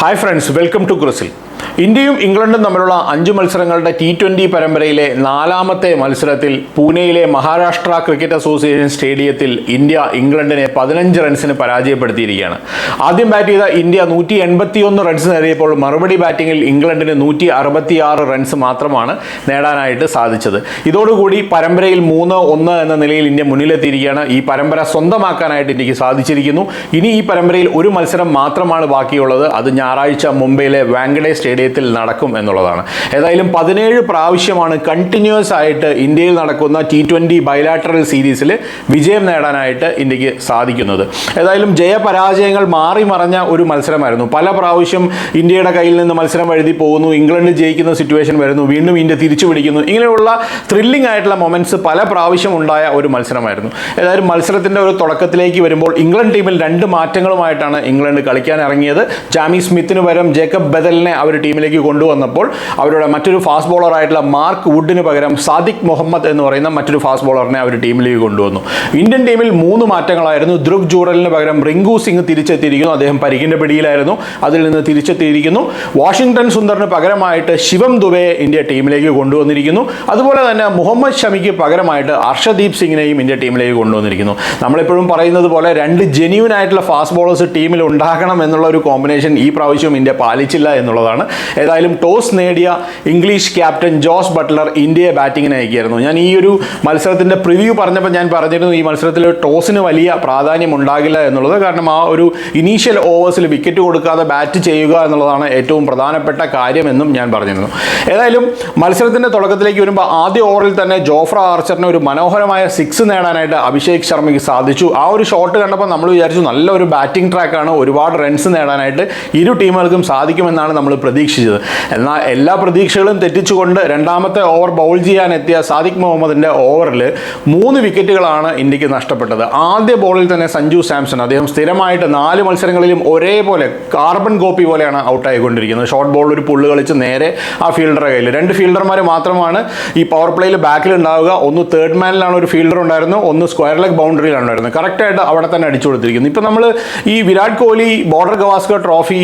Hi friends welcome to CRISIL ഇന്ത്യയും ഇംഗ്ലണ്ടും തമ്മിലുള്ള അഞ്ച് മത്സരങ്ങളുടെ ടി ട്വന്റി പരമ്പരയിലെ നാലാമത്തെ മത്സരത്തിൽ പൂനെയിലെ മഹാരാഷ്ട്ര ക്രിക്കറ്റ് അസോസിയേഷൻ സ്റ്റേഡിയത്തിൽ ഇന്ത്യ ഇംഗ്ലണ്ടിനെ പതിനഞ്ച് റൺസിന് പരാജയപ്പെടുത്തിയിരിക്കുകയാണ്. ആദ്യം ബാറ്റ് ചെയ്ത ഇന്ത്യ നൂറ്റി എൺപത്തിയൊന്ന് റൺസ് നേടിയപ്പോൾ മറുപടി ബാറ്റിംഗിൽ ഇംഗ്ലണ്ടിന് നൂറ്റി അറുപത്തിയാറ് റൺസ് മാത്രമാണ് നേടാനായിട്ട് സാധിച്ചത്. ഇതോടുകൂടി പരമ്പരയിൽ മൂന്ന് ഒന്ന് എന്ന നിലയിൽ ഇന്ത്യ മുന്നിലെത്തിയിരിക്കുകയാണ്. ഈ പരമ്പര സ്വന്തമാക്കാനായിട്ട് ഇന്ത്യയ്ക്ക് സാധിച്ചിരിക്കുന്നു. ഇനി ഈ പരമ്പരയിൽ ഒരു മത്സരം മാത്രമാണ് ബാക്കിയുള്ളത്. അത് ഞായറാഴ്ച മുംബൈയിലെ വാങ്കഡെ സ്റ്റേഡിയത്തിൽ നടക്കും എന്നുള്ളതാണ്. ഏതായാലും പതിനേഴ് പ്രാവശ്യമാണ് കണ്ടിന്യൂസ് ആയിട്ട് ഇന്ത്യയിൽ നടക്കുന്ന ടി ട്വന്റി ബൈലാറ്ററൽ സീരീസിൽ വിജയം നേടാനായിട്ട് ഇന്ത്യയ്ക്ക് സാധിക്കുന്നത്. ഏതായാലും ജയപരാജയങ്ങൾ മാറി മറഞ്ഞ ഒരു മത്സരമായിരുന്നു. പല പ്രാവശ്യം ഇന്ത്യയുടെ കയ്യിൽ നിന്ന് മത്സരം എഴുതി പോകുന്നു ഇംഗ്ലണ്ട് ജയിക്കുന്ന സിറ്റുവേഷൻ വരുന്നു വീണ്ടും ഇന്ത്യ തിരിച്ചു പിടിക്കുന്നു. ഇങ്ങനെയുള്ള ത്രില്ലിംഗ് ആയിട്ടുള്ള മൊമെന്റ്സ് പല പ്രാവശ്യം ഉണ്ടായ ഒരു മത്സരമായിരുന്നു. ഏതായാലും മത്സരത്തിന്റെ ഒരു തുടക്കത്തിലേക്ക് വരുമ്പോൾ ഇംഗ്ലണ്ട് ടീമിൽ രണ്ട് മാറ്റങ്ങളുമായിട്ടാണ് ഇംഗ്ലണ്ട് കളിക്കാൻ ഇറങ്ങിയത്. ജാമി സ്മിത്തിന് പകരം ജേക്കബ് ബദലിനെ അവർ ടീമിലേക്ക് കൊണ്ടുവന്നപ്പോൾ അവരുടെ മറ്റൊരു ഫാസ്റ്റ് ബോളർ ആയിട്ടുള്ള മാർക്ക് വുഡിന് പകരം സാദിഖ് മുഹമ്മദ് എന്ന് പറയുന്ന മറ്റൊരു ഫാസ്റ്റ് ബോളറിനെ അവർ ടീമിലേക്ക് കൊണ്ടുവന്നു. ഇന്ത്യൻ ടീമിൽ മൂന്ന് മാറ്റങ്ങളായിരുന്നു. ധ്രുവ് ജൂറലിന് പകരം റിങ്കു സിംഗ് തിരിച്ചെത്തിയിരിക്കുന്നു. അദ്ദേഹം പരിക്കിന്റെ പിടിയിലായിരുന്നു. അതിൽ നിന്ന് തിരിച്ചെത്തിയിരിക്കുന്നു. വാഷിംഗ്ടൺ സുന്ദറിന് പകരമായിട്ട് ശിവം ദുബെയെ ഇന്ത്യ ടീമിലേക്ക് കൊണ്ടുവന്നിരിക്കുന്നു. അതുപോലെ തന്നെ മുഹമ്മദ് ഷമിക്ക് പകരമായിട്ട് അർഷദീപ് സിംഗിനെയും ഇന്ത്യ ടീമിലേക്ക് കൊണ്ടുവന്നിരിക്കുന്നു. നമ്മളെപ്പോഴും പറയുന്നത് പോലെ രണ്ട് ജെന്യൂൻ ആയിട്ടുള്ള ഫാസ്റ്റ് ബോളേഴ്സ് ടീമിൽ ഉണ്ടാകണം എന്നുള്ള ഒരു കോമ്പിനേഷൻ ഈ പ്രാവശ്യം ഇന്ത്യ പാലിച്ചില്ല എന്നുള്ളതാണ് ഏതായാലും ടോസ് നേടിയ ഇംഗ്ലീഷ് ക്യാപ്റ്റൻ ജോസ് ബട്ട്ലർ ഇന്ത്യയെ ബാറ്റിങ്ങിന് അയക്കുകയായിരുന്നു. ഞാൻ ഈ ഒരു മത്സരത്തിന്റെ പ്രിവ്യൂ പറഞ്ഞപ്പോൾ ഞാൻ പറഞ്ഞിരുന്നു ഈ മത്സരത്തിൽ ടോസിന് വലിയ പ്രാധാന്യം ഉണ്ടാകില്ല എന്നുള്ളത്. കാരണം ആ ഒരു ഇനീഷ്യൽ ഓവേഴ്സിൽ വിക്കറ്റ് കൊടുക്കാതെ ബാറ്റ് ചെയ്യുക എന്നുള്ളതാണ് ഏറ്റവും പ്രധാനപ്പെട്ട കാര്യമെന്നും ഞാൻ പറഞ്ഞിരുന്നു. ഏതായാലും മത്സരത്തിന്റെ തുടക്കത്തിലേക്ക് വരുമ്പോൾ ആദ്യ ഓവറിൽ തന്നെ ജോഫ്ര ആർച്ചറിന് ഒരു മനോഹരമായ സിക്സ് നേടാനായിട്ട് അഭിഷേക് ശർമ്മയ്ക്ക് സാധിച്ചു. ആ ഒരു ഷോട്ട് കണ്ടപ്പോൾ നമ്മൾ വിചാരിച്ചു നല്ലൊരു ബാറ്റിംഗ് ട്രാക്കാണ് ഒരുപാട് റൺസ് നേടാനായിട്ട് ഇരു ടീമുകൾക്കും സാധിക്കുമെന്നാണ് നമ്മൾ പ്രതീക്ഷിച്ചത്. എന്നാൽ എല്ലാ പ്രതീക്ഷകളും തെറ്റിച്ചുകൊണ്ട് രണ്ടാമത്തെ ഓവർ ബൗൾ ചെയ്യാൻ എത്തിയ സാദിഖ് മുഹമ്മദിന്റെ ഓവറിൽ മൂന്ന് വിക്കറ്റുകളാണ് ഇന്ത്യയ്ക്ക് നഷ്ടപ്പെട്ടത്. ആദ്യ ബോളിൽ തന്നെ സഞ്ജു സാംസൺ അദ്ദേഹം സ്ഥിരമായിട്ട് നാല് മത്സരങ്ങളിലും ഒരേപോലെ കാർബൺ കോപ്പി പോലെയാണ് ഔട്ടായിക്കൊണ്ടിരിക്കുന്നത്. ഷോർട്ട് ബോൾ ഒരു പുള്ള് കളിച്ച് നേരെ ആ ഫീൽഡറെ കയ്യിൽ. രണ്ട് ഫീൽഡർമാർ മാത്രമാണ് ഈ പവർ പ്ലേയിൽ ബാക്കിൽ ഉണ്ടാവുക ഒന്ന് തേർഡ് മാനിലാണ് ഒരു ഫീൽഡർ ഉണ്ടായിരുന്നു ഒന്ന് സ്ക്വയർ ലെഗ് ബൗണ്ടറിയിലാണ് ഉണ്ടായിരുന്നത്. കറക്റ്റായിട്ട് അവിടെ തന്നെ അടിച്ചു കൊടുത്തിരിക്കുന്നു. ഇപ്പം നമ്മൾ ഈ വിരാട് കോഹ്ലി ബോർഡർ ഗവാസ്കർ ട്രോഫി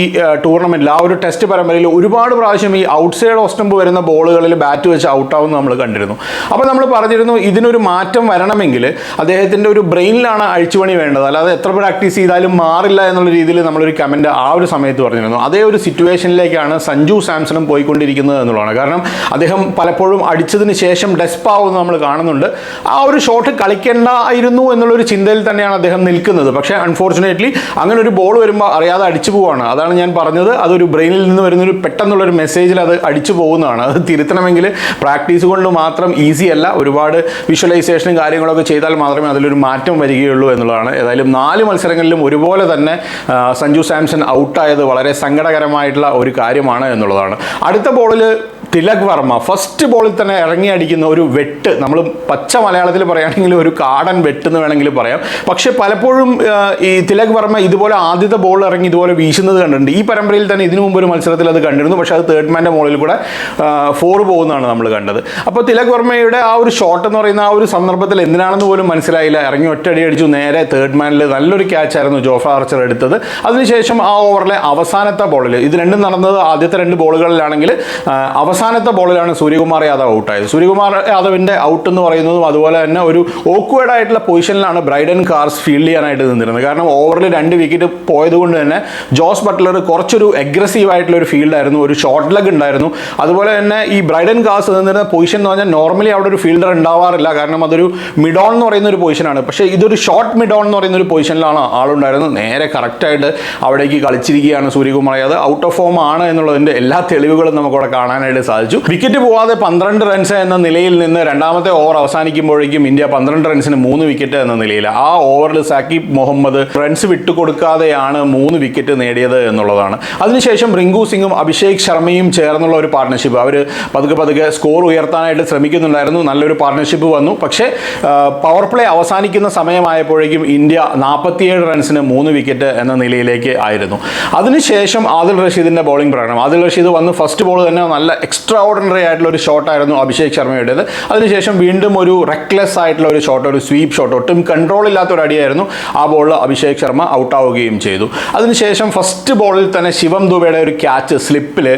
ടൂർണമെന്റിൽ ആ ഒരു ടെസ്റ്റ് പരമ്പരയിൽ ഒരുപാട് പ്രാവശ്യം ഈ ഔട്ട്സൈഡ് ഓസ്റ്റംപ് വരുന്ന ബോളുകളിൽ ബാറ്റ് വെച്ച് ഔട്ടാവുന്ന നമ്മൾ കണ്ടിരുന്നു. അപ്പോൾ നമ്മൾ പറഞ്ഞിരുന്നു ഇതിനൊരു മാറ്റം വരണമെങ്കിൽ അദ്ദേഹത്തിന്റെ ഒരു ബ്രെയിനിലാണ് അഴിച്ചുപണി വേണ്ടത്. അല്ലാതെ എത്ര പ്രാക്ടീസ് ചെയ്താലും മാറില്ല എന്നുള്ള രീതിയിൽ നമ്മളൊരു കമന്റ് ആ ഒരു സമയത്ത് പറഞ്ഞിരുന്നു. അതേ ഒരു സിറ്റുവേഷനിലേക്കാണ് സഞ്ജു സാംസണും പോയിക്കൊണ്ടിരിക്കുന്നത് എന്നുള്ളതാണ്. കാരണം അദ്ദേഹം പലപ്പോഴും അടിച്ചതിന് ശേഷം ഡെസ്പ് ആവുമെന്ന് നമ്മൾ കാണുന്നുണ്ട്. ആ ഒരു ഷോട്ട് കളിക്കേണ്ടായിരുന്നു എന്നുള്ളൊരു ചിന്തയിൽ തന്നെയാണ് അദ്ദേഹം നിൽക്കുന്നത്. പക്ഷേ അൺഫോർച്ചുനേറ്റ്ലി അങ്ങനെ ഒരു ബോൾ വരുമ്പോൾ അറിയാതെ അടിച്ചു പോവാണ്. അതാണ് ഞാൻ പറഞ്ഞത്. അതൊരു ബ്രെയിനിൽ നിന്ന് വരുന്നൊരു പെട്ടെന്നുള്ളൊരു മെസ്സേജിൽ അത് അടിച്ചു പോകുന്നതാണ്. അത് തിരുത്തണമെങ്കിൽ പ്രാക്ടീസ് കൊണ്ട് മാത്രം ഈസി അല്ല. ഒരുപാട് വിഷ്വലൈസേഷനും കാര്യങ്ങളൊക്കെ ചെയ്താൽ മാത്രമേ അതിലൊരു മാറ്റം വരികയുള്ളൂ എന്നുള്ളതാണ്. ഏതായാലും നാല് മത്സരങ്ങളിലും ഒരുപോലെ തന്നെ സഞ്ജു സാംസൺ ഔട്ടായത് വളരെ സങ്കടകരമായിട്ടുള്ള ഒരു കാര്യമാണ് എന്നുള്ളതാണ്. അടുത്ത ബോളിൽ തിലക് വർമ്മ. ഫസ്റ്റ് ബോളിൽ തന്നെ ഇറങ്ങി അടിക്കുന്ന ഒരു വെട്ട് നമ്മൾ പച്ച മലയാളത്തിൽ പറയുകയാണെങ്കിൽ ഒരു കാടൻ വെട്ട് എന്ന് വേണമെങ്കിൽ പറയാം. പക്ഷേ പലപ്പോഴും ഈ തിലക് വർമ്മ ഇതുപോലെ ആദ്യത്തെ ബോൾ ഇറങ്ങി ഇതുപോലെ വീശുന്നത് കണ്ടിട്ടുണ്ട്. ഈ പരമ്പരയിൽ തന്നെ ഇതിനു മുമ്പ് ഒരു മത്സരത്തിൽ അത് കണ്ടിരുന്നു. പക്ഷേ അത് തേർഡ് മാന്റെ മോളിൽ കൂടെ ഫോർ പോകുന്നതാണ് നമ്മൾ കണ്ടത്. അപ്പോൾ തിലക് വർമ്മയുടെ ആ ഒരു ഷോട്ട് എന്ന് പറയുന്ന ആ ഒരു സന്ദർഭത്തിൽ എന്തിനാണെന്ന് പോലും മനസ്സിലായില്ല. ഇറങ്ങി ഒറ്റയടി അടിച്ചു നേരെ തേർഡ് മാനിൽ നല്ലൊരു ക്യാച്ചായിരുന്നു ജോഫ ആർച്ചർ എടുത്തത്. അതിനുശേഷം ആ ഓവറിലെ അവസാനത്തെ ബോളിൽ ഇത് രണ്ടും നടന്നത് ആദ്യത്തെ രണ്ട് ബോളുകളിലാണെങ്കിൽ ആ, അവസാനത്തെ ബോളിലാണ് സൂര്യകുമാർ യാദവ് ഔട്ടായത്. സൂര്യകുമാർ യാദവിന്റെ ഔട്ട് എന്ന് പറയുന്നതും അതുപോലെ തന്നെ ഒരു ഓക്വേഡ് ആയിട്ടുള്ള പൊസിഷനിലാണ് ബ്രൈഡൻ കാർസ് ഫീൽഡ് ചെയ്യാനായിട്ട് നിന്നിരുന്നത്. കാരണം ഓവറിൽ രണ്ട് വിക്കറ്റ് പോയതുകൊണ്ട് തന്നെ ജോസ് ബട്ട്ലർ കുറച്ചൊരു അഗ്രസീവ് ആയിട്ടുള്ള ഒരു ഫീൽഡായിരുന്നു ഒരു ഷോർട്ട് ലെഗ് ഉണ്ടായിരുന്നു. അതുപോലെ തന്നെ ഈ ബ്രൈഡൻ കാർസ് നിന്നിരുന്ന പൊസിഷൻ എന്ന് പറഞ്ഞാൽ നോർമലി അവിടെ ഒരു ഫീൽഡർ ഉണ്ടാവാറില്ല. കാരണം അതൊരു മിഡോൺ എന്ന് പറയുന്ന ഒരു പൊസിഷനാണ് പക്ഷേ ഇതൊരു ഷോർട്ട് മിഡോൺ എന്ന് പറയുന്ന ഒരു പൊസിഷനിലാണ് ആളുണ്ടായിരുന്നത്. നേരെ കറക്റ്റായിട്ട് അവിടേക്ക് കളിച്ചിരിക്കുകയാണ് Suryakumar Yadav. Out of form ആണ് എന്നുള്ളതിന്റെ എല്ലാ തെളിവുകളും നമുക്കവിടെ കാണാനായിട്ട് സാധിച്ചു. വിക്കറ്റ് പോവാതെ പന്ത്രണ്ട് റൺസ് എന്ന നിലയിൽ നിന്ന് രണ്ടാമത്തെ ഓവർ അവസാനിക്കുമ്പോഴേക്കും ഇന്ത്യ പന്ത്രണ്ട് റൺസിന് മൂന്ന് വിക്കറ്റ് എന്ന നിലയിൽ. ആ ഓവറിൽ സാക്കിബ് മുഹമ്മദ് റൺസ് വിട്ടുകൊടുക്കാതെയാണ് മൂന്ന് വിക്കറ്റ് നേടിയത് എന്നുള്ളതാണ്. അതിനുശേഷം റിങ്കു സിംഗും അഭിഷേക് ശർമ്മയും ചേർന്നുള്ള ഒരു പാർട്ണർഷിപ്പ് അവർ പതുക്കെ പതുക്കെ സ്കോർ ഉയർത്താനായിട്ട് ശ്രമിക്കുന്നുണ്ടായിരുന്നു. നല്ലൊരു പാർട്ണർഷിപ്പ് വന്നു. പക്ഷേ പവർ പ്ലേ അവസാനിക്കുന്ന സമയമായപ്പോഴേക്കും ഇന്ത്യ നാൽപ്പത്തിയേഴ് റൺസിന് മൂന്ന് വിക്കറ്റ് എന്ന നിലയിലേക്ക് ആയിരുന്നു. അതിനുശേഷം ആദിൽ റഷീദിന്റെ ബോളിംഗ് പ്രകടനം. ആദിൽ റഷീദ് വന്ന് ഫസ്റ്റ് ബോൾ തന്നെ നല്ല എക്സ്ട്രാ ഓർഡിനറി ആയിട്ടുള്ള ഒരു ഷോട്ടായിരുന്നു അഭിഷേക് ശർമ്മയുടേത്. അതിനുശേഷം വീണ്ടും ഒരു റെക്ലെസ് ആയിട്ടുള്ള ഒരു ഷോട്ട് ഒരു സ്വീപ്പ് ഷോട്ട് ഒട്ടും കൺട്രോൾ ഇല്ലാത്ത ഒരു അടിയായിരുന്നു ആ ബോളിൽ അഭിഷേക് ശർമ്മ ഔട്ടാവുകയും ചെയ്തു. അതിനുശേഷം ഫസ്റ്റ് ബോളിൽ തന്നെ ശിവം ദുബയുടെ ഒരു ക്യാച്ച് സ്ലിപ്പിൽ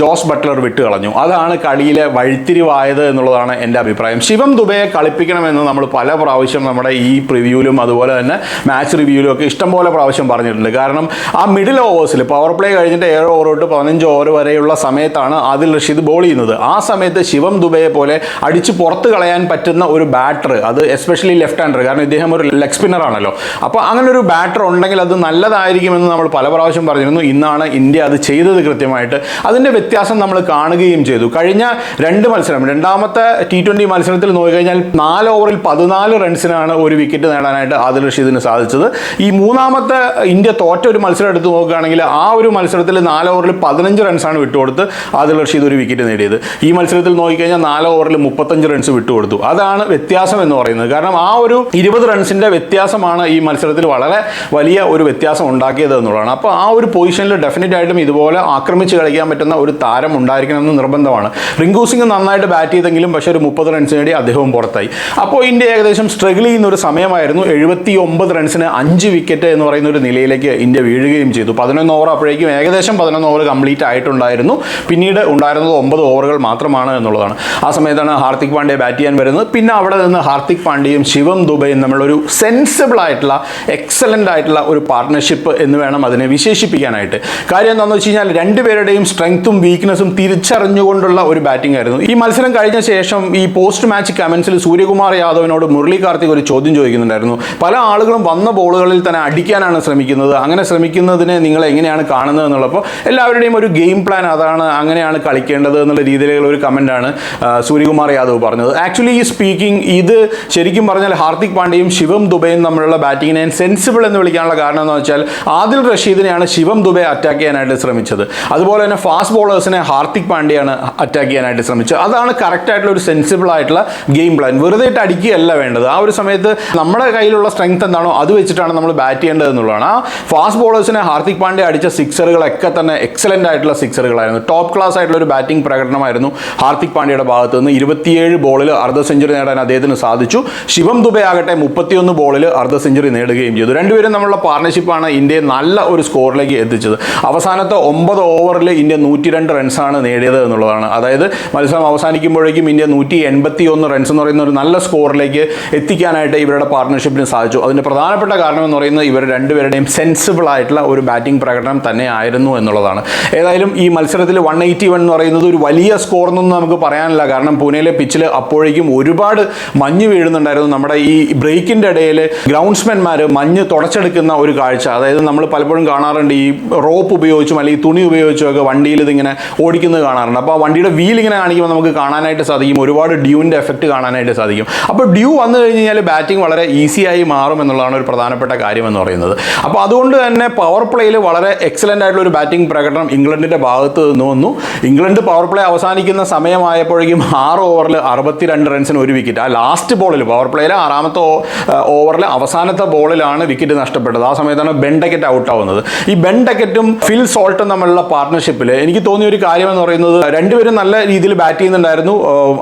ജോസ് ബട്ട്ലർ വിട്ട് കളഞ്ഞു. അതാണ് കളിയിലെ വഴിത്തിരിവായത് എന്നുള്ളതാണ് എന്റെ അഭിപ്രായം. ശിവം ദുബയെ കളിപ്പിക്കണമെന്ന് നമ്മൾ പല പ്രാവശ്യം നമ്മുടെ ഈ പ്രിവ്യൂലും അതുപോലെ തന്നെ മാച്ച് റിവ്യൂലും ഒക്കെ ഇഷ്ടംപോലെ പ്രാവശ്യം പറഞ്ഞിട്ടുണ്ട്. കാരണം ആ മിഡിൽ ഓവേഴ്സിൽ പവർ പ്ലേ കഴിഞ്ഞിട്ട് ഏഴ് ഓവർ തൊട്ട് പതിനഞ്ച് ഓവർ വരെയുള്ള സമയത്താണ് ആദിൽ റഷീദ് ബോൾ ചെയ്യുന്നത്. ആ സമയത്ത് ശിവം ദുബയെ പോലെ അടിച്ച് പുറത്ത് കളയാൻ പറ്റുന്ന ഒരു ബാറ്റർ അത് എസ്പെഷ്യലി ലെഫ്റ്റ് ഹാൻഡർ കാരണം ഇദ്ദേഹം ഒരു ലെഗ് സ്പിന്നർ ആണല്ലോ. അപ്പോൾ അങ്ങനെ ഒരു ബാറ്റർ ഉണ്ടെങ്കിൽ അത് നല്ലതായിരിക്കുമെന്ന് നമ്മൾ പല പ്രാവശ്യം പറഞ്ഞിരുന്നു. ഇന്നാണ് ഇന്ത്യ അത് ചെയ്തത് കൃത്യമായിട്ട്. അതിന്റെ വ്യത്യാസം നമ്മൾ കാണുകയും ചെയ്തു. കഴിഞ്ഞ രണ്ട് മത്സരം രണ്ടാമത്തെ ടി ട്വന്റി മത്സരത്തിൽ നോക്കിക്കഴിഞ്ഞാൽ നാല് ഓവറിൽ പതിനാല് റൺസിനാണ് ഒരു വിക്കറ്റ് നേടാനായിട്ട് ആദിൽ റഷീദിന് സാധിച്ചത്. ഈ മൂന്നാമത്തെ ഇന്ത്യ തോറ്റ ഒരു മത്സരം എടുത്ത് നോക്കുകയാണെങ്കിൽ ആ ഒരു മത്സരത്തിൽ നാല് ഓവറിൽ പതിനഞ്ച് റൺസാണ് വിട്ടുകൊടുത്ത് ആദിൽ റഷീദ് ഒരു വിക്കറ്റ് നേടിയത്. ഈ മത്സരത്തിൽ നോക്കിക്കഴിഞ്ഞാൽ നാല് ഓവറിൽ മുപ്പത്തഞ്ച് റൺസ് വിട്ടുകൊടുത്തു. അതാണ് വ്യത്യാസം എന്ന് പറയുന്നത്. കാരണം ആ ഒരു ഇരുപത് റൺസിന്റെ വ്യത്യാസമാണ് ഈ മത്സരത്തിൽ വളരെ വലിയ ഒരു വ്യത്യാസം ഉണ്ടാക്കിയത് എന്നുള്ളതാണ്. അപ്പോൾ ആ ഒരു പൊസിഷനിൽ ഡെഫിനറ്റ് ആയിട്ടും ഇതുപോലെ ആക്രമിച്ച് കളിക്കാൻ പറ്റുന്ന ഒരു താരം ഉണ്ടായിരിക്കണം ഉണ്ടായിരിക്കണമെന്ന് നിർബന്ധമാണ്. റിങ്കു സിംഗ് നന്നായിട്ട് ബാറ്റ് ചെയ്തെങ്കിലും പക്ഷേ ഒരു മുപ്പത് റൺസ് നേടി അദ്ദേഹവും പുറത്തായി. അപ്പോൾ ഇന്ത്യ ഏകദേശം സ്ട്രഗിൾ ചെയ്യുന്ന ഒരു സമയമായിരുന്നു. എഴുപത്തി ഒമ്പത് റൺസിന് അഞ്ച് വിക്കറ്റ് എന്ന് പറയുന്ന ഒരു നിലയിലേക്ക് ഇന്ത്യ വീഴുകയും ചെയ്തു. പതിനൊന്ന് ഓവർ അപ്പോഴേക്കും ഏകദേശം പതിനൊന്ന് ഓവർ കംപ്ലീറ്റ് ആയിട്ടുണ്ടായിരുന്നു. പിന്നീട് ഉണ്ടായിരുന്നത് ഒമ്പത് ഓവറുകൾ മാത്രമാണ് എന്നുള്ളതാണ്. ആ സമയത്താണ് ഹാർദിക് പാണ്ഡ്യ ബാറ്റ് ചെയ്യാൻ വരുന്നത്. പിന്നെ അവിടെ നിന്ന് ഹാർദിക് പാണ്ഡ്യയും ശിവം ദുബൈയും തമ്മിലൊരു സെൻസിബിൾ ആയിട്ടുള്ള എക്സലന്റ് ആയിട്ടുള്ള ഒരു പാർട്ട്ണർഷിപ്പ് എന്ന് വേണം അതിനെ വിശേഷിപ്പിക്കാനായിട്ട്. കാര്യം എന്താണെന്ന് വെച്ച് കഴിഞ്ഞാൽ രണ്ടുപേരുടെയും സ്ട്രെങ്ത്തും വീക്ക്നെസ്സും തിരിച്ചറിഞ്ഞുകൊണ്ടുള്ള ഒരു ബാറ്റിംഗ് ആയിരുന്നു. ഈ മത്സരം കഴിഞ്ഞ ശേഷം ഈ പോസ്റ്റ് മാച്ച് കമൻസിൽ സൂര്യകുമാർ യാദവിനോട് മുരളി കാർത്തിക് ഒരു ചോദ്യം ചോദിക്കുന്നുണ്ടായിരുന്നു. പല ആളുകളും വന്ന ബോളുകളിൽ തന്നെ അടിക്കാനാണ് ശ്രമിക്കുന്നത്. അങ്ങനെ ശ്രമിക്കുന്നതിനെ നിങ്ങൾ എങ്ങനെയാണ് കാണുന്നത് എന്നുള്ളപ്പോൾ എല്ലാവരുടെയും ഒരു ഗെയിം പ്ലാൻ അതാണ്. അങ്ങനെയാണ് കളിക്കേണ്ടത് എന്നുള്ള രീതിയിലുള്ള ഒരു കമന്റാണ് സൂര്യകുമാർ യാദവ് പറഞ്ഞത്. ആക്ച്വലി ഈ സ്പീക്കിംഗ് ഇത് ശരിക്കും പറഞ്ഞാൽ ഹാർദിക് പാണ്ഡ്യയും ശിവം ദുബൈയും തമ്മിലുള്ള ബാറ്റിങ്ങിനെ സെൻസിബിൾ എന്ന് വിളിക്കാനുള്ള കാരണം എന്ന് വെച്ചാൽ ആദിൽ റഷീദിനെയാണ് ശിവം ദുബൈ അറ്റാക്ക് ചെയ്യാനായിട്ട് ശ്രമിച്ചത്. അതുപോലെ തന്നെ ഫാസ്റ്റ് ബോളേഴ്സിനെ ഹാർദിക് പാണ്ഡ്യയാണ് അറ്റാക്ക് ചെയ്യാനായിട്ട് ശ്രമിച്ചത്. അതാണ് കറക്റ്റ് ആയിട്ടുള്ള ഒരു സെൻസിബിൾ ആയിട്ടുള്ള ഗെയിം പ്ലാൻ വെറുതെ ഇട്ട് അടിക്കുകയല്ല വേണ്ടത്. ആ ഒരു സമയത്ത് നമ്മുടെ കയ്യിലുള്ള സ്ട്രെങ്ത് എന്താണോ അത് വെച്ചിട്ടാണ് നമ്മൾ ബാറ്റ് ചെയ്യേണ്ടത് എന്നുള്ളതാണ്. ആ ഫാസ്റ്റ് ബോളേഴ്സിനെ ഹാർദിക് പാണ്ഡ്യ അടിച്ച സിക്സറുകളൊക്കെ തന്നെ എക്സലന്റ് ആയിട്ടുള്ള സിക്സറുകളായിരുന്നു ടോപ്പ് ക്ലാസ് ആയിട്ടുള്ള ഒരു ബാറ്റിംഗ് പ്രകടനമായിരുന്നു. ഹാർദിക് പാണ്ഡ്യയുടെ ഭാഗത്ത് നിന്ന് ഇരുപത്തിയേഴ് ബോളിൽ അർദ്ധ സെഞ്ചുറി നേടാൻ അദ്ദേഹത്തിന് സാധിച്ചു. ശിവം ദുബൈ ആകട്ടെ മുപ്പത്തിയൊന്ന് ബോളിൽ അർദ്ധ സെഞ്ചുറി നേടുകയും ചെയ്തു. രണ്ടുപേരും നമ്മളുടെ പാർട്ണർഷിപ്പാണ് ഇന്ത്യയെ നല്ല ഒരു സ്കോറിലേക്ക് എത്തിച്ചത്. അവസാനത്തെ ഒമ്പത് ഓവറിൽ ഇന്ത്യ നൂറ്റി രണ്ട് റൺസാണ് നേടിയത് എന്നുള്ളതാണ്. അതായത് മത്സരം അവസാനിക്കുമ്പോഴേക്കും ഇന്ത്യ നൂറ്റി എൺപത്തി ഒന്ന് റൺസ് എന്ന് പറയുന്ന ഒരു നല്ല സ്കോറിലേക്ക് എത്തിക്കാനായിട്ട് ഇവരുടെ പാർട്ണർഷിപ്പിന് സാധിച്ചു. അതിന്റെ പ്രധാനപ്പെട്ട കാരണം എന്ന് പറയുന്നത് ഇവർ രണ്ടുപേരുടെയും സെൻസിബിൾ ആയിട്ടുള്ള ഒരു ബാറ്റിംഗ് പ്രകടനം തന്നെ ആയിരുന്നു എന്നുള്ളതാണ്. ഏതായാലും ഈ മത്സരത്തിൽ വൺ എയ്റ്റി വൺ എന്ന് പറയുന്നത് ഒരു വലിയ സ്കോർ എന്നൊന്നും നമുക്ക് പറയാനില്ല. കാരണം പൂനെയിലെ പിച്ചിൽ അപ്പോഴേക്കും ഒരുപാട് മഞ്ഞ് വീഴുന്നുണ്ടായിരുന്നു. നമ്മുടെ ഈ ബ്രേക്കിന്റെ ഇടയിൽ ഗ്രൗണ്ട്സ്മെന്മാർ മഞ്ഞ് തുടച്ചെടുക്കുന്ന ഒരു കാഴ്ച. അതായത് നമ്മൾ പലപ്പോഴും കാണാറുണ്ട് ഈ റോപ്പ് ഉപയോഗിച്ചും അല്ലെങ്കിൽ തുണി ഉപയോഗിച്ചും ഒക്കെ വണ്ടിയിൽ ഇതിങ്ങനെ ഓടിക്കുന്നത് കാണാറുണ്ട്. അപ്പോൾ ആ വണ്ടിയുടെ വീൽ ഇങ്ങനെ കാണിക്കുമ്പോൾ നമുക്ക് കാണാനായിട്ട് സാധിക്കും. ഒരുപാട് ഡ്യൂവിന്റെ എഫക്റ്റ് കാണാനായിട്ട് സാധിക്കും. അപ്പോൾ ഡ്യൂ വന്നു കഴിഞ്ഞ് കഴിഞ്ഞാൽ ബാറ്റിംഗ് വളരെ ഈസിയായി മാറും എന്നുള്ളതാണ് ഒരു പ്രധാനപ്പെട്ട കാര്യം എന്ന് പറയുന്നത്. അപ്പോൾ അതുകൊണ്ട് തന്നെ പവർ പ്ലേയിൽ വളരെ എക്സലന്റ് ആയിട്ടുള്ള ഒരു ബാറ്റിംഗ് പ്രകടനം ഇംഗ്ലണ്ടിന്റെ ഭാഗത്ത് നിന്ന് വന്നു. ഇംഗ്ലണ്ട് പവർ പ്ലേ അവസാനിക്കുന്ന സമയമായപ്പോഴേക്കും ആറ് ഓവറിൽ അറുപത്തിരണ്ട് റൺസിന് ഒരു വിക്കറ്റ് ആ ലാസ്റ്റ് ബോളിൽ പവർ പ്ലേയിലെ ആറാമത്തെ ഓവറിൽ അവസാനത്തെ ബോളിലാണ് വിക്കറ്റ് നഷ്ടപ്പെട്ടത്. ആ സമയത്താണ് ബെൻഡക്കറ്റ് ഔട്ട് ആവുന്നത്. ഈ ബെൻഡക്കറ്റും ഫിൽ സോൾട്ടും തമ്മിലുള്ള പാർട്ട്ണർഷിപ്പിൽ എനിക്ക് തോന്നിയ ഒരു കാര്യം എന്ന് പറയുന്നത് രണ്ടുപേരും നല്ല രീതിയിൽ ബാറ്റ് ചെയ്യുന്നുണ്ടായിരുന്നു.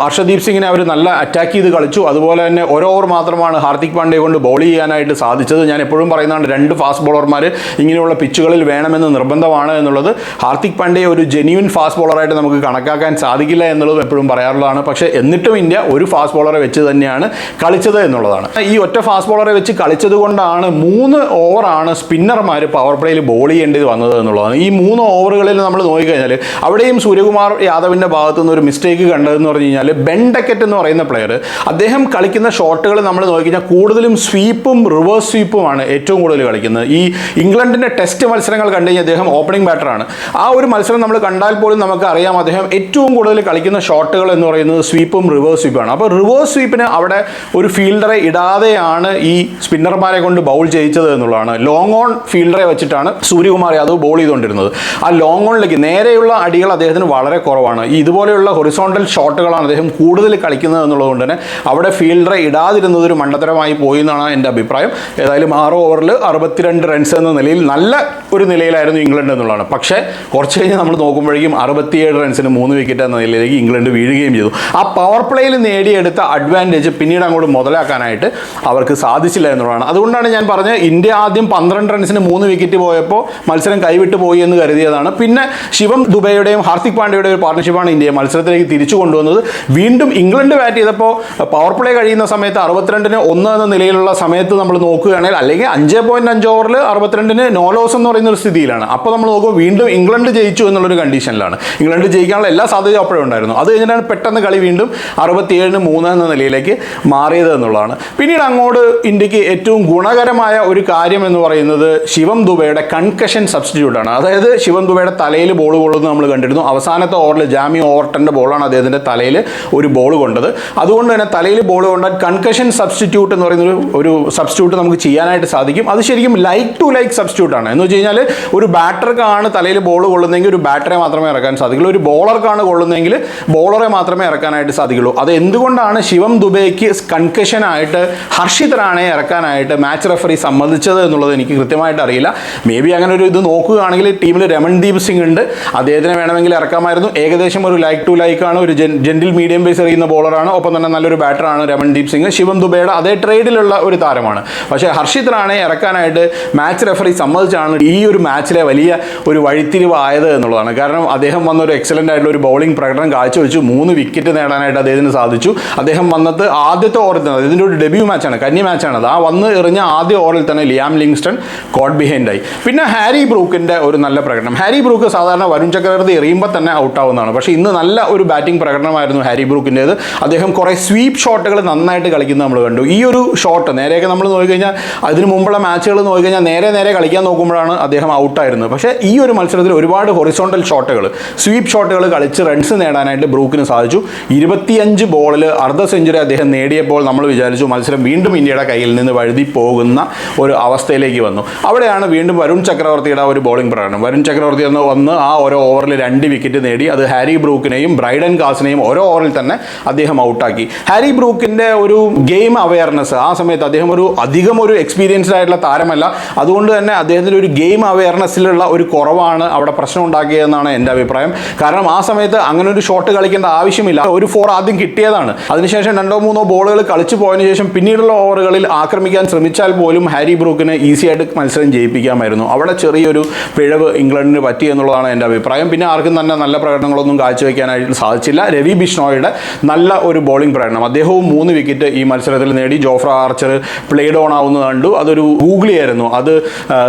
അർഷദീപ് സിംഗിനെ അവർ നല്ല അറ്റാക്ക് ചെയ്ത് കളിച്ചു. അതുപോലെ തന്നെ ഒരു ഓവർ മാത്രമാണ് ഹാർദിക് പാണ്ഡ്യ കൊണ്ട് ബോൾ ചെയ്യാനായിട്ട് സാധിച്ചത്. ഞാൻ എപ്പോഴും പറയുന്നതാണ് രണ്ട് ഫാസ്റ്റ് ബോളർമാർ ഇങ്ങനെയുള്ള പിച്ചുകളിൽ വേണമെന്ന് നിർബന്ധമാണ് എന്നുള്ളത്. ഹാർദിക് പാണ്ഡ്യ ഒരു ജെന്യൂൻ ഫാസ്റ്റ് ബോളറായിട്ട് നമുക്ക് കണക്കാക്കാൻ സാധിക്കില്ല എന്നുള്ളത് എപ്പോഴും പറയാറുള്ളതാണ്. പക്ഷേ എന്നിട്ടും ഇന്ത്യ ഒരു ഫാസ്റ്റ് ബോളറെ വെച്ച് തന്നെയാണ് കളിച്ചത് എന്നുള്ളതാണ്. ഈ ഒറ്റ ഫാസ്റ്റ് ബോളറെ വെച്ച് കളിച്ചത് കൊണ്ടാണ് മൂന്ന് ഓവറാണ് സ്പിന്നർമാർ പവർ പ്ലേയിൽ ബോൾ ചെയ്യേണ്ടത് വന്നത് എന്നുള്ളതാണ്. ഈ മൂന്ന് ഓവറുകളിൽ നമ്മൾ നോക്കിക്കഴിഞ്ഞാൽ അവിടെയും സൂര്യകുമാർ യാദവിന്റെ ഭാഗത്തു നിന്ന് ഒരു മിസ്റ്റേക്ക് കണ്ടതെന്ന് പറഞ്ഞു കഴിഞ്ഞാൽ ബെൻഡക്കറ്റ് എന്ന് പറയുന്ന പ്ലെയർ അദ്ദേഹം കളിക്കുന്ന ഷോട്ടുകൾ നമ്മൾ നോക്കിക്കഴിഞ്ഞാൽ കൂടുതലും സ്വീപ്പും റിവേഴ്സ് സ്വീപ്പുമാണ് ഏറ്റവും കൂടുതൽ കളിക്കുന്നത്. ഈ ഇംഗ്ലണ്ടിന്റെ ടെസ്റ്റ് മത്സരങ്ങൾ കണ്ടു കഴിഞ്ഞാൽ അദ്ദേഹം ഓപ്പണിംഗ് ബാറ്ററാണ് ആ ഒരു മത്സരം നമ്മൾ കണ്ടാൽ പോലും നമുക്ക് അറിയാം. അദ്ദേഹം ഏറ്റവും കൂടുതൽ കളിക്കുന്ന ഷോട്ടുകൾ എന്ന് പറയുന്നത് സ്വീപ്പും റിവേഴ്സ് സ്വീപ്പാണ്. അപ്പോൾ റിവേഴ്സ് സ്വീപ്പിന് അവിടെ ഒരു ഫീൽഡറെ ഇടാതെയാണ് ഈ സ്പിന്നർമാരെ കൊണ്ട് ബൗൾ ചെയ്യിച്ചത് എന്നുള്ളതാണ്. ലോങ് ഓൺ ഫീൽഡറെ വെച്ചിട്ടാണ് സൂര്യകുമാർ യാദവ് ബോൾ ചെയ്തുകൊണ്ടിരുന്നത്. ആ ലോങ് ഓണിലേക്ക് നേരെയുള്ള അടികൾ അദ്ദേഹത്തിന് വളരെ കുറവാണ്. ഈ ഇതുപോലെയുള്ള ഹൊറിസോണ്ടൽ ഷോട്ടുകളാണ് അദ്ദേഹം കൂടുതൽ കളിക്കുന്നത് എന്നുള്ളതുകൊണ്ട് തന്നെ അവിടെ ഫീൽഡറെ ഇടാതിരുന്നത് ഒരു മണ്ടത്തരമായി പോയി എന്നാണ് എന്റെ അഭിപ്രായം. ഏതായാലും ആറ് ഓവറിൽ അറുപത്തിരണ്ട് റൺസ് എന്ന നിലയിൽ നല്ല ഒരു നിലയിലായിരുന്നു ഇംഗ്ലണ്ട് എന്നുള്ളതാണ്. പക്ഷേ കുറച്ച് കഴിഞ്ഞ് നമ്മൾ നോക്കുമ്പോഴേക്കും അറുപത്തിയേഴ് അറുപത്തിയേഴ് റൺസിന് മൂന്ന് വിക്കറ്റ് എന്ന നിലയിലേക്ക് ഇംഗ്ലണ്ട് വീഴുകയും ചെയ്തു. ആ പവർ പ്ലേയിൽ നേടിയെടുത്ത അഡ്വാന്റേജ് പിന്നീട് അങ്ങോട്ട് മുതലാക്കാനായിട്ട് അവർക്ക് സാധിച്ചില്ല എന്നുള്ളതാണ്. അതുകൊണ്ടാണ് ഞാൻ പറഞ്ഞത് ഇന്ത്യ ആദ്യം പന്ത്രണ്ട് റൺസിന് മൂന്ന് വിക്കറ്റ് പോയപ്പോൾ മത്സരം കൈവിട്ട് പോയി എന്ന് കരുതിയതാണ്. പിന്നെ ശിവം ദുബൈയുടെയും ഹാർദിക് പാണ്ഡ്യയുടെയും ഒരു പാർട്ണർഷിപ്പാണ് ഇന്ത്യയെ മത്സരത്തിലേക്ക് തിരിച്ചു കൊണ്ടുവന്നത്. വീണ്ടും ഇംഗ്ലണ്ട് ബാറ്റ് ചെയ്തപ്പോൾ പവർ പ്ലേ കഴിയുന്ന സമയത്ത് അറുപത്തിരണ്ടിന് ഒന്ന് എന്ന നിലയിലുള്ള സമയത്ത് നമ്മൾ നോക്കുകയാണെങ്കിൽ അല്ലെങ്കിൽ അഞ്ച് പോയിന്റ് അഞ്ച് ഓവറിൽ അറുപത്തിരണ്ടിന് നോ ലോസ് എന്ന് പറയുന്ന ഒരു സ്ഥിതിയിലാണ്. അപ്പോൾ നമ്മൾ നോക്കുമ്പോൾ വീണ്ടും ഇംഗ്ലണ്ട് ജയിച്ചു എന്നുള്ളൊരു കണ്ടീഷനിലാണ് ഇംഗ്ലണ്ട് ജയിക്കാനുള്ള എല്ലാ സാധ്യതയും അപ്പോഴും ഉണ്ടായിരുന്നു. അത് കഴിഞ്ഞിട്ടാണ് പെട്ടെന്ന് കളി വീണ്ടും അറുപത്തിയേഴിന് മൂന്ന് എന്ന നിലയിലേക്ക് മാറിയത് എന്നുള്ളതാണ്. പിന്നീട് അങ്ങോട്ട് ഇന്ത്യയ്ക്ക് ഏറ്റവും ഗുണകരമായ ഒരു കാര്യം എന്ന് പറയുന്നത് ശിവം ദുബൈയുടെ കൺകഷൻ സബ്സ്റ്റിറ്റ്യൂട്ട് ആണ്. അതായത് ശിവം ദുബൈയുടെ തലയിൽ ബോൾ കൊള്ളുന്നത് നമ്മൾ കണ്ടിരുന്നു. അവസാനത്തെ ഓവറിൽ ജാമി ഓവർട്ടന്റെ ബോളാണ് അദ്ദേഹത്തിന്റെ തലയിൽ ഒരു ബോൾ കൊണ്ടത്. അതുകൊണ്ട് തന്നെ തലയിൽ ബോൾ കൊണ്ടാൽ കൺകഷൻ സബ്സ്റ്റിറ്റ്യൂട്ട് എന്ന് പറയുന്ന ഒരു സബ്സ്റ്റിറ്റ്യൂട്ട് നമുക്ക് ചെയ്യാനായിട്ട് സാധിക്കും. അത് ശരിക്കും ലൈക്ക് ടു ലൈക്ക് സബ്സ്റ്റിറ്റ്യൂട്ടാണ് എന്ന് വെച്ച് കഴിഞ്ഞാൽ ഒരു ബാറ്റർക്കാണ് തലയിൽ ബോൾ കൊള്ളുന്നതെങ്കിൽ ഒരു ബാറ്ററെ മാത്രമേ ഇറക്കാൻ സാധിക്കുള്ളൂ. ഒരു ബോളർക്കാണ് കൊള്ളുന്നതെങ്കിൽ ബോളറെ മാത്രമേ ഇറക്കാനായിട്ട് സാധിക്കുള്ളൂ. അത് എന്തുകൊണ്ടാണ് ശിവം ദുബൈക്ക് കൺകഷനായിട്ട് ഹർഷിത് റാണയെ ഇറക്കാനായിട്ട് മാച്ച് റെഫറി സമ്മതിച്ചത് എന്നുള്ളത് എനിക്ക് കൃത്യമായിട്ട് അറിയില്ല. മേ ബി അങ്ങനെ ഒരു ഇത് നോക്കുകയാണെങ്കിൽ ടീമിൽ രമൺദീപ് സിംഗ് ഉണ്ട്. അദ്ദേഹത്തിനെ വേണമെങ്കിൽ ഇറക്കാമായിരുന്നു. ഏകദേശം ഒരു ലൈക്ക് ടു ലൈക്ക് ആണ്. ഒരു ജെന്റിൽ മീഡിയം ബേസ് എറിയുന്ന ബോളറാണ് ഒപ്പം തന്നെ നല്ലൊരു ബാറ്ററാണ് രമൺദീപ് സിംഗ്. ശിവം ദുബൈയുടെ അതേ ട്രേഡിലുള്ള ഒരു താരമാണ്. പക്ഷേ ഹർഷിത് റാണയെ ഇറക്കാനായിട്ട് മാച്ച് റെഫറി സമ്മതിച്ചാണ് ഈ ഒരു മാച്ചിലെ വലിയ ഒരു വഴിത്തിരിവായത് എന്നുള്ളതാണ്. കാരണം അദ്ദേഹം വന്ന ഒരു എക്സലന്റ് ആയിട്ടുള്ള ഒരു ബൗളിംഗ് പ്രകടനം കാഴ്ചവെച്ചു. മൂന്ന് വിക്കറ്റ് നേടാനായിട്ട് അദ്ദേഹത്തിന് സാധിച്ചു. അദ്ദേഹം വന്നത് ആദ്യത്തെ ഓവറിൽ തന്നെ ഇതിന്റെ ഒരു ഡെബ്യൂ മാച്ചാണ് കന്നി മാച്ചാണ് അത് ആ വന്ന് എറിഞ്ഞ ആദ്യ ഓവറിൽ തന്നെ ലിയാം ലിങ്സ്റ്റൺ കോട്ട് ബിഹൈൻഡായി പിന്നെ ഹാരി ബ്രൂക്കിന്റെ ഒരു നല്ല പ്രകടനം. ഹാരി ബ്രൂക്ക് സാധാരണ വരുൺ ചക്രവർത്തി എറിയുമ്പോൾ തന്നെ ഔട്ടാവുന്നതാണ് പക്ഷേ ഇന്ന് നല്ല ഒരു ബാറ്റിംഗ് പ്രകടനമായിരുന്നു ഹാരി ബ്രൂക്കിന്റേത് അദ്ദേഹം കുറേ സ്വീപ്പ് ഷോട്ടുകൾ നന്നായിട്ട് കളിക്കുന്നത് നമ്മൾ കണ്ടു. ഈ ഒരു ഷോട്ട് നേരെയൊക്കെ നമ്മൾ നോക്കിക്കഴിഞ്ഞാൽ അതിന് മുമ്പുള്ള മാച്ചുകൾ നോക്കിക്കഴിഞ്ഞാൽ നേരെ നേരെ കളിക്കാൻ നോക്കുമ്പോഴാണ് അദ്ദേഹം ഔട്ടായിരുന്നത് പക്ഷേ ഈ ഒരു മത്സരത്തിൽ ഒരുപാട് ഹൊറിസോണ്ടൽ ഷോട്ടുകൾ സ്വീപ്പ് ഷോട്ടുകൾ കളിച്ച് റൺസ് നേടാനായിട്ട് ബ്രൂക്കിന് സാധിച്ചു. ഇരുപത്തിയഞ്ച് ബോളിൽ അർദ്ധ സെഞ്ചുറി അദ്ദേഹം നേടിയപ്പോൾ നമ്മൾ വിചാരിച്ചു മത്സരം വീണ്ടും ഇന്ത്യയുടെ കയ്യിൽ നിന്ന് വഴുതി പോകുന്ന ഒരു അവസ്ഥയിലേക്ക് വന്നു. അവിടെയാണ് വീണ്ടും വരുൺ ചക്രവർത്തിയുടെ ഒരു ബോളിംഗ് പ്രകടനം. വരുൺ ചക്രവർത്തി എന്ന് വന്ന് ആ ഓരോ ഓവറിൽ രണ്ട് വിക്കറ്റ് നേടി. അത് ഹാരി ബ്രൂക്കിനെയും ബ്രൈഡൻ കാസിനെയും ഓരോ ഓവറിൽ തന്നെ അദ്ദേഹം ഔട്ടാക്കി ഹാരി ബ്രൂക്കിന്റെ ഒരു ഗെയിം അവയർനെസ് ആ സമയത്ത് അദ്ദേഹം ഒരു അധികം ഒരു എക്സ്പീരിയൻസ്ഡ് ആയിട്ടുള്ള താരമല്ല. അതുകൊണ്ട് തന്നെ അദ്ദേഹത്തിന്റെ ഒരു ഗെയിം അവയർനെസ്സിലുള്ള ഒരു കുറവാണ് അവിടെ പ്രശ്നം ഉണ്ടാക്കിയതെന്നാണ് എന്റെ അഭിപ്രായം. കാരണം ആ സമയത്ത് അങ്ങനെ ഒരു ഷോട്ട് കളിക്കേണ്ട ആവശ്യമില്ല. ഒരു ഫോർ ആദ്യം കിട്ടിയതാണ്. അതിനുശേഷം രണ്ടോ മൂന്നോ ബോളുകൾ കളിച്ചു പോയതിനു ശേഷം പിന്നീടുള്ള ഓവറുകളിൽ ആക്രമിക്കാൻ ശ്രമിച്ചാൽ പോലും ഹാരി ബ്രൂക്കിന് ഈസി ആയിട്ട് മത്സരം ജയിപ്പിക്കാമായിരുന്നു. അവിടെ ചെറിയൊരു പിഴവ് ഇംഗ്ലണ്ടിന് പറ്റി എന്നുള്ളതാണ് എന്റെ അഭിപ്രായം. പിന്നെ ആർക്കും തന്നെ നല്ല പ്രകടനങ്ങളൊന്നും കാഴ്ചവെക്കാനായിട്ട് സാധിച്ചില്ല. രവി ബിഷ്ണോയുടെ നല്ല ഒരു ബോളിംഗ് പ്രകടനം. അദ്ദേഹവും മൂന്ന് വിക്കറ്റ് ഈ മത്സരത്തിൽ നേടി. ജോഫ്ര ആർച്ചർ പ്ലേഡ് ഓൺ ആവുന്നത് കണ്ടു. അതൊരു ഗൂഗിളി ആയിരുന്നു. അത്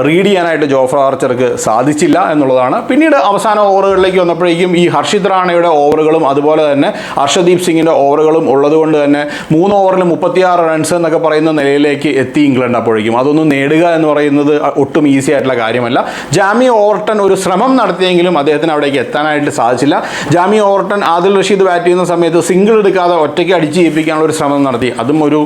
റീഡ് ചെയ്യാനായിട്ട് ജോഫ്ര ആർച്ചർക്ക് സാധിച്ചില്ല എന്നുള്ളതാണ്. പിന്നീട് അവസാന ഓവറുകളിലേക്ക് വന്നപ്പോഴേക്കും ഈ ഹർഷിത് റാണയുടെ ഓവറുകളും അതുപോലെ തന്നെ ഹർഷദീപ് സിംഗിന്റെ ഓവറുകളും ഉള്ളതുകൊണ്ട് തന്നെ മൂന്ന് ഓവറിൽ മുപ്പത്തിയാറ് റൺസ് എന്നൊക്കെ പറയുന്ന നിലയിലേക്ക് എത്തി ഇംഗ്ലണ്ട് അപ്പോഴേക്കും. അതൊന്നും നേടുക എന്ന് പറയുന്നത് ഒട്ടും ഈസി ആയിട്ടുള്ള കാര്യമല്ല. ജാമി ഓവർട്ടൺ ഒരു ശ്രമം നടത്തിയെങ്കിലും അദ്ദേഹത്തിന് അവിടേക്ക് എത്താനായിട്ട് സാധിച്ചില്ല. Jamie Overton Adil Rashid bat ചെയ്യുന്ന സമയത്ത് സിംഗിൾ എടുക്കാതെ ഒറ്റയ്ക്ക് അടിച്ച് ജയിപ്പിക്കാനുള്ള ഒരു ശ്രമം നടത്തി. അതും ഒരു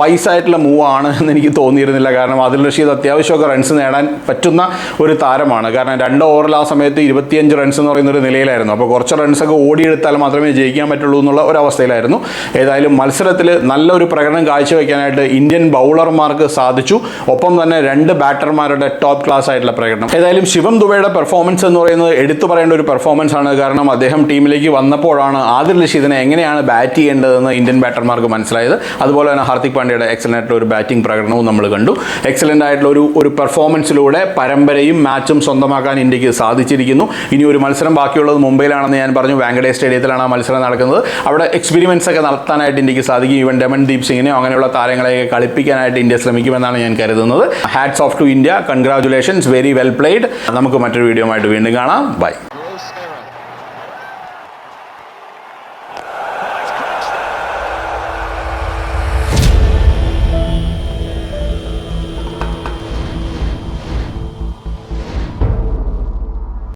വൈസ് ആയിട്ടുള്ള മൂവ് ആണ് എന്ന് എനിക്ക് തോന്നിയിരുന്നില്ല. കാരണം ആദിൽ റഷീദ് അത്യാവശ്യമൊക്കെ റൺസ് നേടാൻ പറ്റുന്ന ഒരു താരമാണ്. കാരണം രണ്ട് ഓവറിൽ ആ സമയത്ത് ഇരുപത്തിയഞ്ച് റൺസ് എന്ന് പറയുന്ന ഒരു നിലയിലായിരുന്നു. അപ്പോൾ കുറച്ച് റൺസൊക്കെ ഓടിയെടുത്താൽ മാത്രമേ ജയിക്കാൻ പറ്റുള്ളൂ എന്നുള്ള ഒരു അവസ്ഥയിലായിരുന്നു. ഏതായാലും മത്സരത്തിൽ നല്ലൊരു പ്രകടനം കാഴ്ചവെക്കാനായിട്ട് ഇന്ത്യൻ ബൗളർമാർക്ക് സാധിച്ചു. ഒപ്പം തന്നെ രണ്ട് ബാറ്റർമാരുടെ ടോപ്പ് ക്ലാസ് ആയിട്ടുള്ള പ്രകടനം. ഏതായാലും ശിവം ദുബൈയുടെ പെർഫോമൻസ് എന്ന് പറയുന്നത് എടുത്തു പറയേണ്ട ഒരു പെർഫോമൻസ് ആണ്. കാരണം അദ്ദേഹം ടീമിലേക്ക് വന്നപ്പോഴാണ് ആദിൽ റഷീദിനെ എങ്ങനെയാണ് ബാറ്റ് ചെയ്യേണ്ടതെന്ന് ഇന്ത്യൻ ബാറ്റർമാർക്ക് മനസ്സിലായത്. അതുപോലെ തന്നെ ഹാർദിക് പാണ്ഡ്യയുടെ എക്സലന്റ് ആയിട്ടുള്ള ഒരു ബാറ്റിംഗ് പ്രകടനവും നമ്മൾ കണ്ടു. എക്സലന്റ് ആയിട്ടുള്ള ഒരു ഒരു പെർഫോമൻസിലൂടെ പരമ്പരയും മാച്ചും സ്വന്തമാക്കാൻ ഇന്ത്യയ്ക്ക് സാധിച്ചിരിക്കുന്നു. ഇനി ഒരു മത്സരം ബാക്കിയുള്ളത് മുംബൈയിലാണെന്ന് ഞാൻ പറഞ്ഞു. വാങ്കഡേ സ്റ്റേഡിയത്തിലാണ് ആ മത്സരം നടക്കുന്നത്. അവിടെ എക്സ്പീരിയൻസ് ഒക്കെ നടത്താനായിട്ട് ഇന്ത്യയ്ക്ക് സാധിക്കും. ഈവൻ രമൺദീപ് സിംഗിനെയോ അങ്ങനെയുള്ള താരങ്ങളെയൊക്കെ കളിപ്പിക്കാനായിട്ട് ഇന്ത്യ ശ്രമിക്കുമെന്നാണ് ഞാൻ കരുതുന്നത്. Hats off to India congratulations very well played നമുക്ക് മറ്റൊരു വീഡിയോ ആയിട്ട് വീണ്ടും കാണാം. ബൈ